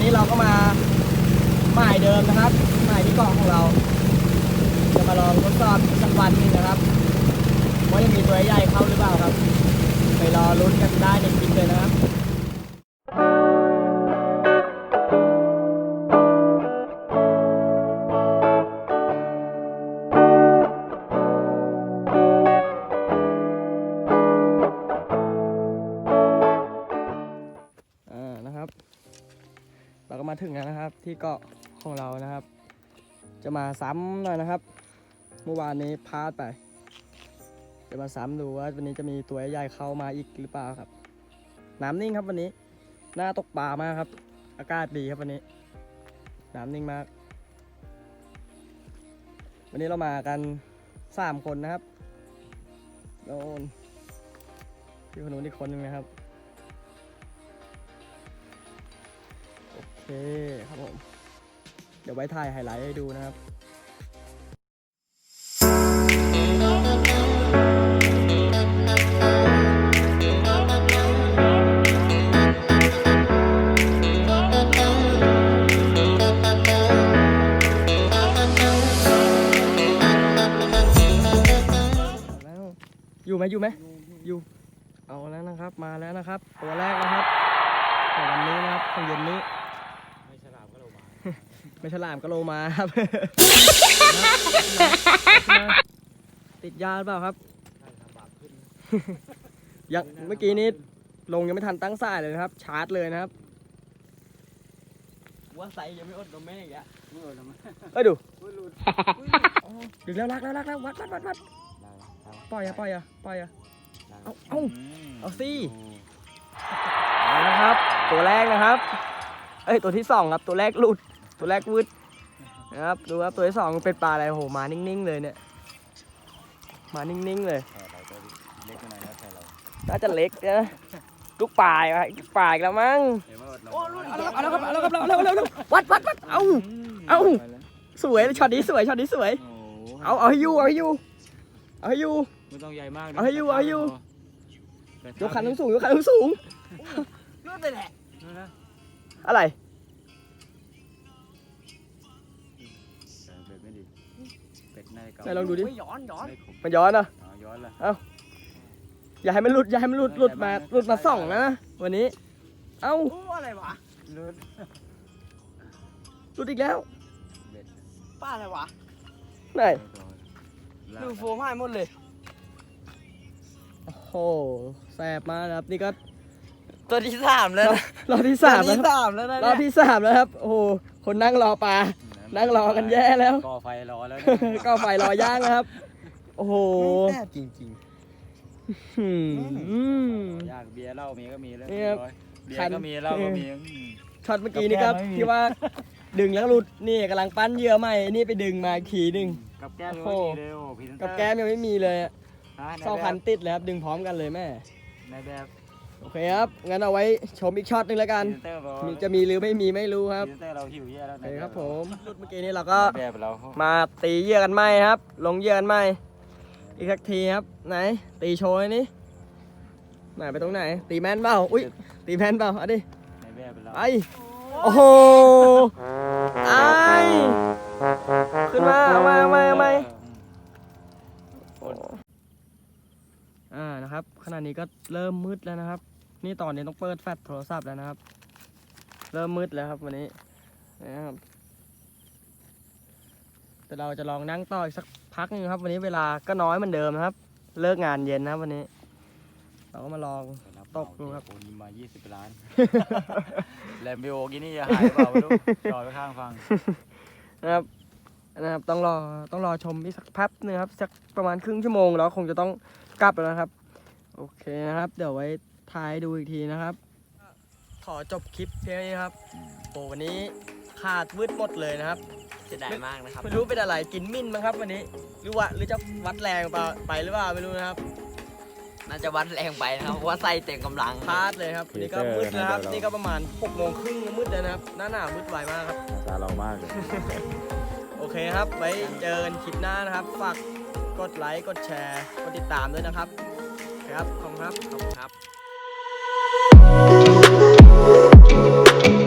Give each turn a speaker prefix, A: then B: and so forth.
A: วันนี้เราก็มาหม่เดิมนะครับหม่ที่กองของเรา จะมาลองทดสอบสักวันนึงนะครับว่าจะมีตัวใหญ่เข้าหรือเปล่าครับ ไปรอลุ้นกันได้ในคลิปเลยนะครับ เราก็มาถึงแล้วนะครับ ที่เกาะของเรานะครับ จะมาซ้ำหน่อยนะครับ เมื่อวานนี้พลาดไป จะมาซ้ำดูว่าวันนี้จะมีตัวใหญ่เข้ามาอีกหรือเปล่าครับ น้ำนิ่งครับวันนี้หน้าตกปลามากครับ อากาศดีครับวันนี้ น้ำนิ่งมาก วันนี้เรามากันสามคนนะครับโดนพี่คนนู้นอีกคนนึงนะครับ เคครับผม เดี๋ยวไว้ถ่ายไฮไลท์ให้ดูนะครับแล้วอยู่ไหมอยู่ไหมอยู่ เอาแล้วนะครับ มาแล้วนะครับ ตัวแรกนะครับของวันนี้นะครับของเย็นนี้
B: ไม่ฉลามก็โลมา
A: ไม่ฉลามก็โลมาครับ ติดยาหรือเปล่าครับ
B: ใช่ทำบาปขึ้น
A: ยังเมื่อกี้นี้ลงยังไม่ทันตั้งสายเลยนะครับ ชาร์จเลยนะครับ ว่าใส่ยังไม่อดนมแม่อีกอะ
B: ไม่โดนทำไม
A: เอ้ยดู
B: อุ้ยหลุด
A: ดึงแล้วรักแล้วรักแล้ววัดวัดวัดวัดปล่อยอะปล่อยอะปล่อยอะเอาเอาเอาสิเอาละครับ ตัวแรกนะครับ เอ้ยตัวที่สองครับตัวแรกหลุด ตัวแรกวืดนะครับดูครับตัวที่สองเป็นปลาอะไรโอ้โหมานิ่งๆเลยเนี่ยมานิ่งๆเลย
B: แผลเราจะเล็กหน่อยนะแผลเรา
A: น่าจะเล็กนะลูกปลายอะปลายอีกแล้วมั้ง
B: เห็นว่าเรา
A: โอ้รุ่นเอาแล้วครับเอาแล้วครับเอาแล้วครับเอาแล้วเอาแล้ววัดวัดวัดเอา เอาสวยช็อตนี้สวยช็อตนี้สวย
B: โอ้
A: เอาเอาให้อยู่เอาให้อยู่เอาให้อยู่
B: ไม่ต้องใหญ่มาก
A: เอาให้อยู่เอาให้อยู่ยกคันสูงๆยกคันสูงๆรุ่นเลยแหละ
B: นู่นนะ
A: อะไร
B: ไห
A: นลองดูดิ
C: ย้อนย้อน
B: ไม่ขม
A: มันย้อนเหรอ
B: อ๋อย้อนละ
A: อย่าให้มันหลุด อย่าให้มันหลุด หลุดมา หลุดมาส่องนะวันนี้ เอ้า
C: โอ้อะไรวะ
B: ลุด
A: หลุดอีกแล้ว
B: เบ็ด
C: ป้าอะไรวะ
A: ไหน
B: ลา
C: ดู
B: ก
C: โฟมให้หมดเลย
A: โอ้โห แสบมากนะครับ นี่ก็
C: ตัวที่สามแล้วนะ
A: รอบที่สาม
C: ตัว
A: แล้ว
C: ที่
A: ครับ
C: สามแล้วนะ
A: รอบ
C: เนี่ย
A: ที่สามแล้วครับ โอ้โห คนนั่งรอปลา นั่งรอกันแย่แล้ว
B: ก่อไฟรอแล้ว
A: ก็ไฟรอย่างนะครับ โอ้โห
C: แซ่บจริง
A: หืม
B: ยากเบียร์เหล้ามีก็มีแล้ว
A: นี่ครับ
B: เบียร์ก็มีเหล้าก็มีอืม
A: ช็อตเมื่อกี้นี่ครับ
B: กับแก้มไม่มี
A: ที่ว่าดึงแล้วหลุดนี่กำลังปั้นเหยื่อใหม่นี่ไปดึงมาอีกทีหนึ่ง
B: กับแก้ม
A: โอ้
B: ก็
A: โห
B: มีเลยโอ้พรีเซนเตอร์
A: กับแก้มยังไม่มีเลยอะ
B: ฮะ
A: สองพันติดเลยครับดึงพร้อมกันเลยแม่
B: ในแบบ
A: โอเคครับ งั้นเอาไว้ชมอีกช็อตหนึงแล้วกัน
B: พรีเซนเตอร์บอก
A: มีจะมีหรือไม่มีไม่รู้ครับ
B: พรีเซนเตอร์เราหิวแย่แล้ว
A: โอเคครับผมรุดเมื่อกี้นี้เราก็
B: แบบเรา
A: มาตีเหยื่อกันไหมครับ ลงเหยื่อกันไหมอีกสักทีครับ ไหน ตีโชว์หน่อยนี่ไหนไปตรงไหน ตีแมนเปล่าอุ้ยตีแมนเปล่าเอาดิ
B: ในแบบเรา
A: ไอโอ้โหไอขึ้นมาเอามาเอามา อามาอ่านะครับขณะนี้ก็เริ่มมืดแล้วนะครับ นี่ตอนนี้ต้องเปิดแฟลชโทรศัพท์แล้วนะครับ เริ่มมืดแล้วครับวันนี้นะครับแต่เราจะลองนั่งต่ออีกสักพักหนึงครับ วันนี้เวลาก็น้อยเหมือนเดิมนะครับ เลิกงานเย็นนะครับวันนี้ เราก็มาลองตกดูครับ
B: โอ้ยมา 20 ล้านแลมบิโอกินี่จะหายเปล่าไม่รู้จอดไปข้างฟัง
A: นะครับนะครับต้องรอต้องรอชมอีกสักแป๊บนึงครับสักประมาณครึ่งชั่วโมงแล้วคงจะต้อง กลับแล้วนะครับ โอเคนะครับ เดี๋ยวไว้ถ่ายดูอีกทีนะครับ ขอจบคลิปเพียงนี้ครับโอ้วันนี้ขาดวืดหมดเลยนะครับ
C: ๆจะได้มากนะครับ
A: ไม่รู้เป็นอะไรกินมิ้นมั้งครับ วันนี้หรือว่าหรือจะวัดแรงเปล่าไปหรือเปล่าไม่รู้นะครับ
C: น่าจะวัดแรงไปนะครับเพราะว่าไส้เต็มกำลัง
A: พลาดเลยครับวันนี้ก็มืดนะครับ นี่ก็ประมาณ6กโมงครึ่งมืดแล้วนะครับ หน้าหนาวมืดไวมากครับ
B: ตาเรามากเลย
A: โอเคครับ ไว้เจอกันคลิปหน้านะครับฝาก กดไลค์ กดแชร์ กดติดตามด้วยนะครับ ครับ ขอบคุณครับ
C: ขอบคุณครับ